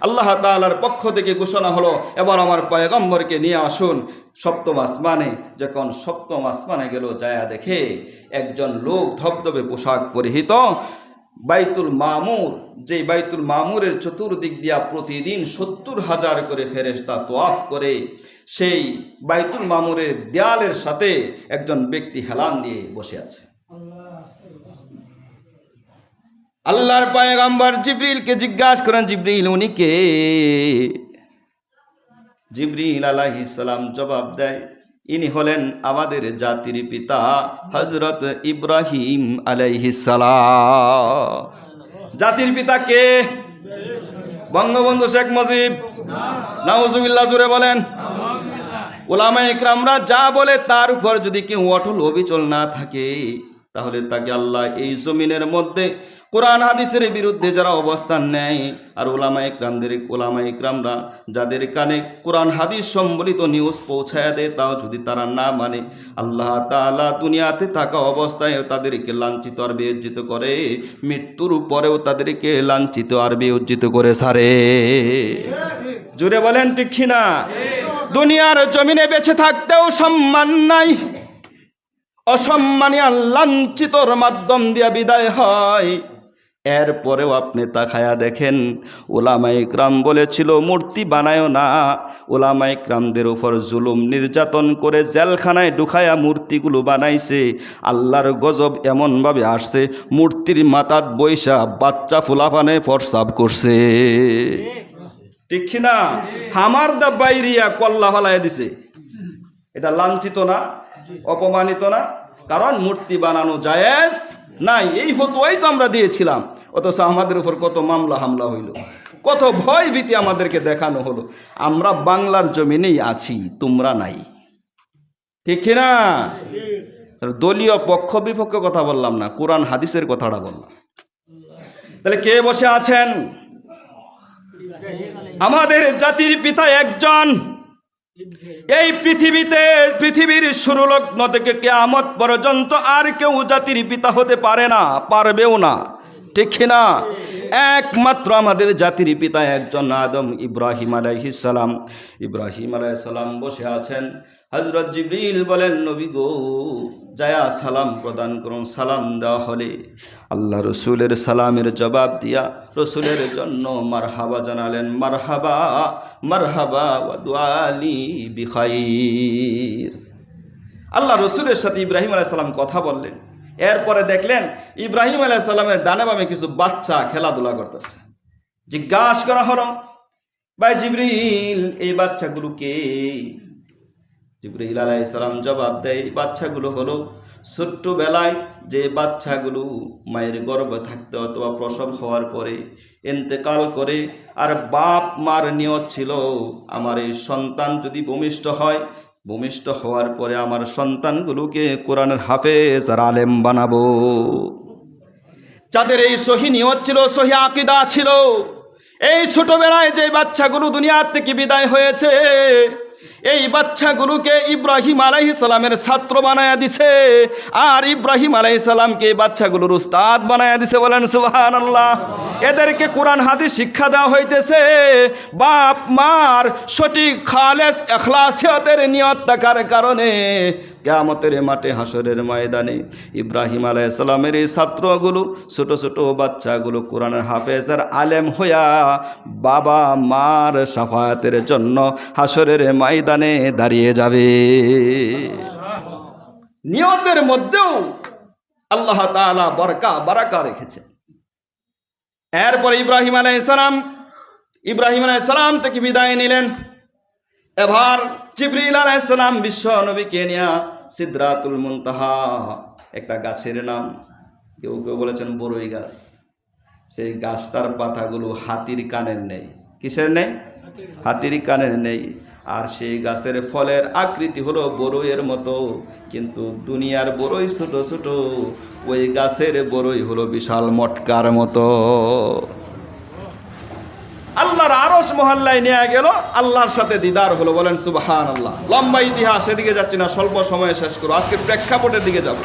আল্লাহ তাআলার পক্ষ থেকে ঘোষণা হলো, এবার আমার পয়গম্বরকে নিয়ে আসুন। সপ্তম আসমানে, যখন সপ্তম আসমানে গেল, যায়া দেখে একজন লোক ধবধবে পোশাক পরিহিত। বাইতুল মামুর যে বাইতুল মামুরের চতুর্দিক দিয়া প্রতিদিন সত্তর হাজার করে ফেরেশতা তোয়াফ করে, সেই বাইতুল মামুরের দেয়ালের সাথে একজন ব্যক্তি হেলান দিয়ে বসে আছে। আল্লাহর পায়গাম্বার জিব্রিলকে জিজ্ঞাসা করেন, জিব্রিল, উনি কে? জিব্রিল সালাম জবাব দেয়, ইনি হলেন আমাদের জাতির পিতা হজরত ইব্রাহিম সালাম। জাতির পিতা কে? বঙ্গবন্ধু শেখ মুজিব। নাউজুবিল্লাহ জুড়ে বলেন। ওলামা ইকরামরা যা বলে তার উপর যদি কেউ অটল অবিচল না থাকে তাহলে তাকে আল্লাহ এই জমিনের মধ্যে কোরআন হাদিসের বিরুদ্ধে যারা অবস্থান নেয় আর ওলামা ইকরামদের ওলামা ইকরামরা যাদের কানে কোরআন হাদিস সম্বলিত নিউজ পৌঁছায় দেয় তাও যদি তারা না মানে আল্লাহ তাআলা দুনিয়াতে থাকা অবস্থায় তাদেরকে লাঞ্ছিত আর বিয়োজিত করে মৃত্যুর পরেও তাদেরকে লাঞ্ছিত আর বিয়োজিত করে সারে। জুড়ে বলেন ঠিক না দুনিয়ার জমিনে বেঁচে থাকতেও সম্মান নাই। অসম্মানী লাঞ্ছিতর মাধ্যম দিয়া বিদায় হয়। এরপরেও আপনি তাকায়া দেখেন, ওলামা ইকরাম বলেছিল, মূর্তি বানায় না। ওলামা ইকরামদের উপর জুলুম নির্যাতন করে জেলখানায় ঢুকায়া মূর্তিগুলো বানাইছে। আল্লাহর গজব এমনভাবে আসছে, মূর্তির মাথাত বৈশা বাচ্চা ফুলাপানে ফরসাব করছে। ঠিক না হামার দা বাইরিয়া কল্লা ফালাইয়া দিছে। এটা লাঞ্ছিত না, অপমানিত না, কারণ মূর্তি বানানো জায়েজ নাই। এই ফতোয়াই তো আমরা দিয়েছিলাম। অথচ আমাদের উপর কত মামলা, হামলা হইল। কত ভয় ভীতি আমাদেরকে দেখানো হলো। আমরা বাংলার জমিনেই আছি, তোমরা নাই। ঠিক না দলীয় পক্ষ বিপক্ষ কথা বললাম না, কোরআন হাদিসের কথাটা বললাম। তাহলে কে বসে আছেন? আমাদের জাতির পিতা একজন। এই পৃথিবীতে, পৃথিবীর শুরু লগ্ন থেকে কেয়ামত পর্যন্ত আর কেউ জাতির পিতা হতে পারে না, পারবেও না। ঠিক না? একমাত্র আমাদের জাতির পিতা একজন আদম, ইব্রাহিম আলাইহিসালাম ইব্রাহিম আলাইসালাম বসে আছেন। হজরত জিবরিল বলেন, নবী গো জায়া সালাম প্রদান করুন, সালাম দেওয়া হলে। আল্লাহ রসুলের সালামের জবাব দিয়া রসুলের জন্য মারহাবা জানালেন, মারহাবা মারহাবা ওয়াদুয়ালি বিখাইর। আল্লাহ রসুলের সাথে ইব্রাহিম আলাইসাল্লাম কথা বললেন। এরপরে দেখলেন ইব্রাহিম আলাইসাল্লামের ডানে বামে কিছু বাচ্চা খেলাধুলা করতেছে। জিজ্ঞাসা করা হলো, ভাই জিবরিল, এই বাচ্চাগুলোকে জিবরিল আলাইসালাম জবাব দেয়, এই বাচ্চাগুলো হলো ছোট্টবেলায় যে বাচ্চাগুলো মায়ের গর্ভে থাকতে অথবা প্রসব হওয়ার পরে এন্তেকাল করে আর বাপ মার নিয়ত ছিল, আমার এই সন্তান যদি ভূমিষ্ঠ হয় ভূমিষ্ঠ হওয়ার পরে আমার সন্তানগুলোকে কোরআনের হাফেজ আর আলেম বানাবো। যাদের এই সহি নিয়ত ছিল, সহি আকিদা ছিল, এই ছোটবেলায় যে বাচ্চাগুলো দুনিয়ার থেকে বিদায় হয়েছে এই বাচ্চাগুলোকে ইব্রাহিম আলাইহি সালামের ছাত্র বানায়া দিছে। আর ইব্রাহিম আলাইহি সালামকে এই বাচ্চাগুলোর উস্তাদ বানায়া দিছে বলেন সুবাহান আল্লাহ এদেরকে কোরআন, হাদিস শিক্ষা দেওয়া হইতেছে। বাপ, মার সঠিক, খালেস, এখলাসিয়তের নিয়ত থাকার কারণে কেয়ামতের মাঠে হাসরের ময়দানে ইব্রাহিম আলাইসালামের এই ছাত্রগুলো, ছোট ছোট বাচ্চাগুলো কোরআনের হাফেজের আলেম হইয়া বাবা, মার সাফায়াতের জন্য হাসরের ময়দানে দাঁড়িয়ে যাবে। নিয়তের মধ্যেও আল্লাহ তাআলা বরকা, বারাকা রেখেছে। এরপর ইব্রাহিম আলাইসালাম ইব্রাহিম আলাইসালাম থেকে বিদায় নিলেন। এবার জিবরিল আলাইসালাম বিশ্ব নবীকে নিয়া সিদ্রাতুল মুনতাহা, একটা গাছের নাম। কেউ কেউ বলেছেন বড়ই গাছ। সেই গাছটার পাতাগুলো হাতির কানের নেই। কিসের নেই? হাতির কানের নেই। আর সেই গাছের ফলের আকৃতি হলো বড়ইয়ের মতো। কিন্তু দুনিয়ার বড়ই ছোট ছোট, ওই গাছের বড়ই হলো বিশাল মটকার মতো। আল্লাহর আরস মহল্লায় নিয়ে গেল, আল্লাহর সাথে দিদার হলো, বলেন সুবাহান আল্লাহ লম্বা ইতিহাস, এদিকে যাচ্ছি না, স্বল্প সময়ে শেষ করো আজকে প্রেক্ষাপটের দিকে যাব।